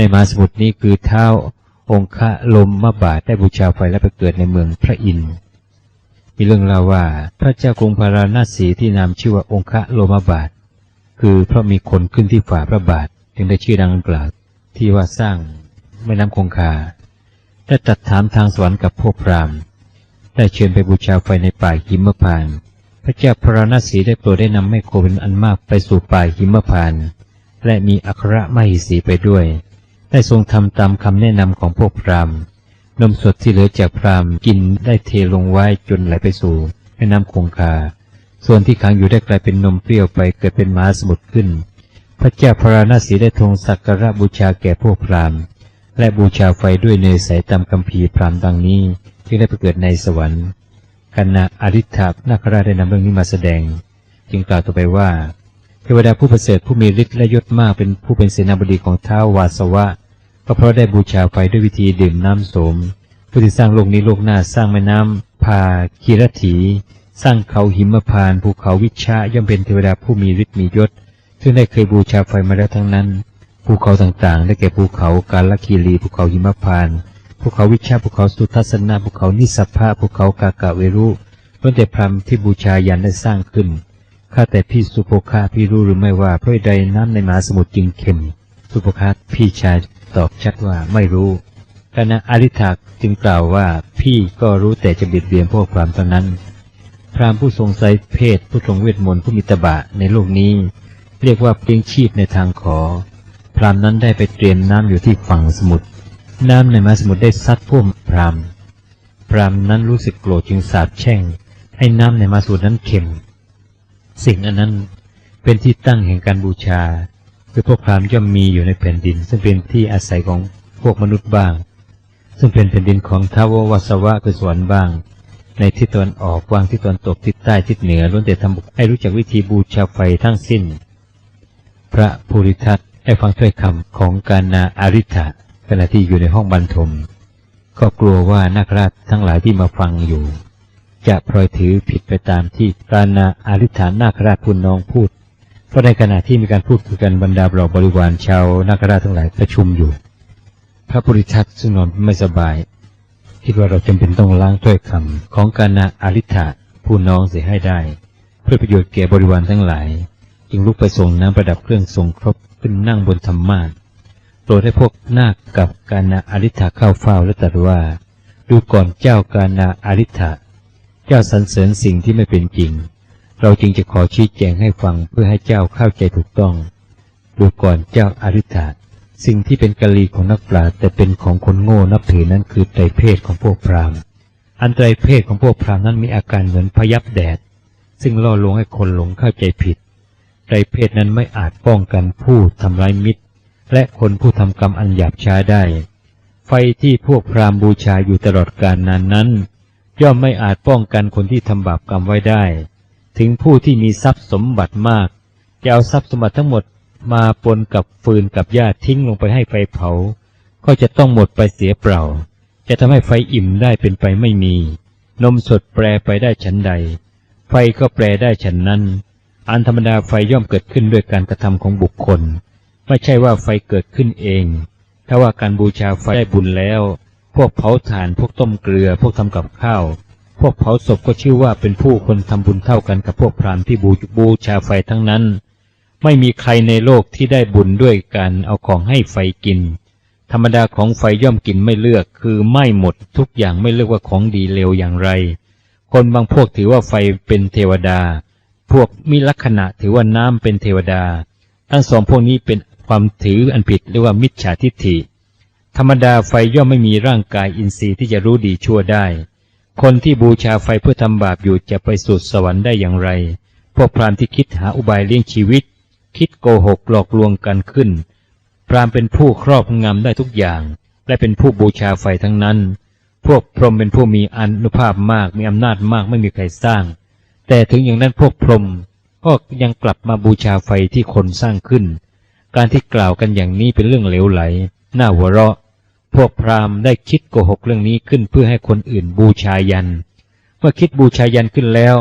ในมาสมุทรนี้คือเท้าองคะลมมาบาทได้บูชาไฟและไปเกิดในเมืองพระอินทร์มีเรื่องเล่าว่าพระเจ้ากรุงพาราณสีที่นามชื่อว่าองคะโลมาบาท คือเพราะมีคนขึ้นที่ฝ่าพระบาทจึงได้ชื่อดังกล่าวที่ว่าสร้างแม่น้ำคงคาได้ตัดถามทางสวรรค์กับพวกพราหมณ์ได้เชิญไปบูชาไฟในป่าหิมพานต์พระเจ้าพระนศีได้โปรดได้นำแม่โคเป็นอันมากไปสู่ป่าหิมพานต์และมีอัครมหิสีไปด้วย ได้ทรงทำตามคำแนะนำของพวกพราหมณ์ นมสดที่เหลือจากพราหมณ์กินได้เทลงไว้จนไหลไปสู่แม่น้ำคงคา ส่วนที่ขังอยู่ได้กลายเป็นนมเปรี้ยวไปเกิดเป็นมหาสมุทรขึ้น พระเจ้าพระนศีได้ทรงสักการะบูชาแก่พวกพราหมณ์ และบูชาไฟด้วยเนยใสตามคำพีพราหมณ์ดังนี้จึงได้ไปเกิดในสวรรค์คณะอริ t านาคราชได้นำเรื่องนี้มาแสดง จึงกล่าวต่อไปว่า ทวดาผู้ประเสริฐผู้มีฤทธิ์และยศมากเป็นผู้เป็นเสนาบดีของท้าววาสวะก็เพราะได้บูชาไฟด้วยวิธีดื่มน้ำโสม ผู้ที่สร้างโลกนี้โลกหน้าสร้างแม่น้ำพาคีรถี สร้างเขาหิมพานภูเขาวิชาย่อมเป็นเทวดาผู้มีฤทธิ์มียศ ซึ่งได้เคยบูชาไฟมาแล้วทั้งนั้น ภูเขาต่างๆ ได้แก่ภูเขากาลคีรีภูเขาหิมพานภูเขาวิชาภูเขาสุทัศนะภูเขานิสัพพะภูเขากากะเวรุล้วนแต่พรหมที่บูชายันได้สร้างขึ้น ข้าแต่พี่สุโภคาพี่รู้หรือไม่ว่าเพราะใดน้ำในมหาสมุทรจึงเค็ม สุโภคาพี่ชายตอบชัดว่าไม่รู้คณะอริ t ากจึงกล่าวว่าพี่ก็รู้แต่จะบิดเบียนพวกพรามเท่านั้น พรามผู้ทรงไสยเพศผู้ทรงเวทมนต์ผู้มีตบะในโลกนี้ เรียกว่าเปลียงชีพในทางขอ พรามนั้นได้ไปเตรียมน้ำอยู่ที่ฝั่งสมุทรน้ำในมหาสมุทรได้ซัดท่วมพรามพรามนั้นรู้สึกโกรธจึงสาปแช่ง ให้น้ำในมหาสมุทรนั้นเค็ม สิ่งอันนั้นเป็นที่ตั้งแห่งการบูชา คือพวกพราหมณ์ย่อมมีอยู่ในแผ่นดิน ซึ่งเป็นที่อาศัยของพวกมนุษย์บ้าง ซึ่งเป็นแผ่นดินของท้าววสวะคือสวรรค์บ้าง ในทิศตะวันออกวางทิศตะวันตกทิศใต้ทิศเหนือล้วนแต่ทำให้รู้จักวิธีบูชาไฟทั้งสิ้น พระภูริทัตได้ฟังถ้อยคำของกานาอาริ t ะขณะที่อยู่ในห้องบรรทม ก็กลัวว่านาคราชทั้งหลายที่มาฟังอยู่ จะพลอยถือผิดไปตามที่กานาอาริ t านนาคราชพูนน้องพูด เพราะในขณะที่มีการพูดคุยกันบรรดาเราบริวารชาวนาคราชทั้งหลายประชุมอยู่ พระภูริทัตซึ่งนอนไม่สบาย คิดว่าเราจำเป็นต้องล้างถ้อยคำของกานาอาริ t ะผู้น้องเสียให้ได้ เพื่อประโยชน์แก่บริวารทั้งหลาย จึงลุกไปส่งน้ำประดับเครื่องทรงครบขึ้นนั่งบนธรรมาสโปรดให้พวกนาคกับกานาอาริ t ะเข้าเฝ้าและตรัสว่า ดูก่อนเจ้ากานาอาริ t ะ เจ้าสรรเสริญสิ่งที่ไม่เป็นจริง เราจึงจะขอชี้แจงให้ฟังเพื่อให้เจ้าเข้าใจถูกต้อง ดูก่อนเจ้าอาริ t ะสิ่งที่เป็นกะลีของนักปราชญ์แต่เป็นของคนโง่นับถือนั้นคือไตรเพศของพวกพราหมณ์อันไตรเพศของพวกพราหมณ์นั้นมีอาการเหมือนพยับแดด ซึ่งล่อลวงให้คนหลงเข้าใจผิดไตรเพศนั้นไม่อาจป้องกันผู้ทำร้ายมิตร และคนผู้ทำกรรมอันหยาบช้าได้ ไฟที่พวกพราหมณ์บูชาอยู่ตลอดกาลนานนั้น ย่อมไม่อาจป้องกันคนที่ทำบาปกรรมไว้ได้ ถึงผู้ที่มีทรัพย์สมบัติมาก จะเอาทรัพย์สมบัติทั้งหมดมาปนกับฟืนกับหญ้าทิ้งลงไปให้ไฟเผา ก็จะต้องหมดไปเสียเปล่า จะทำให้ไฟอิ่มได้เป็นไปไม่มี นมสดแปรไปได้ฉันใด ไฟก็แปรได้ฉันนั้น อันธรรมดาไฟย่อมเกิดขึ้นด้วยการกระทำของบุคคล ไม่ใช่ว่าไฟเกิดขึ้นเอง ถ้าว่าการบูชาไฟได้บุญแล้ว พวกเผาถ่านพวกต้มเกลือ พวกทำกับข้าว พวกเผาศพก็ชื่อว่าเป็นผู้คนทำบุญเท่ากันกับพวกพราหมณ์ที่บูบูชาไฟทั้งนั้น ไม่มีใครในโลกที่ได้บุญด้วยการเอาของให้ไฟกิน ธรรมดาของไฟย่อมกินไม่เลือก คือไม่หมดทุกอย่างไม่เลือกว่าของดีเลวอย่างไร คนบางพวกถือว่าไฟเป็นเทวดา พวกมีลักษณะถือว่าน้ำเป็นเทวดา ทั้งสองพวกนี้เป็นความถืออันผิดเรียกว่ามิจฉาทิฏฐิ ธรรมดาไฟย่อมไม่มีร่างกายอินทรีย์ที่จะรู้ดีชั่วได้ คนที่บูชาไฟเพื่อทำบาปอยู่จะไปสู่สวรรค์ได้อย่างไร พวกพรามที่คิดหาอุบายเลี้ยงชีวิต คิดโกหกหลอกลวงกันขึ้น พรามเป็นผู้ครอบงำได้ทุกอย่าง และเป็นผู้บูชาไฟทั้งนั้น พวกพรหมเป็นผู้มีอนุภาพมากมีอำนาจมากไม่มีใครสร้าง แต่ถึงอย่างนั้นพวกพรหมก็ยังกลับมาบูชาไฟที่คนสร้างขึ้น การที่กล่าวกันอย่างนี้เป็นเรื่องเหลวไหล น่าหัวเราะ วกพราหมณ์ได้คิดโกหกเรื่องนี้ขึ้นเพื่อให้คนอื่นบูชายัน เมื่อคิดบูชายันขึ้นแล้ว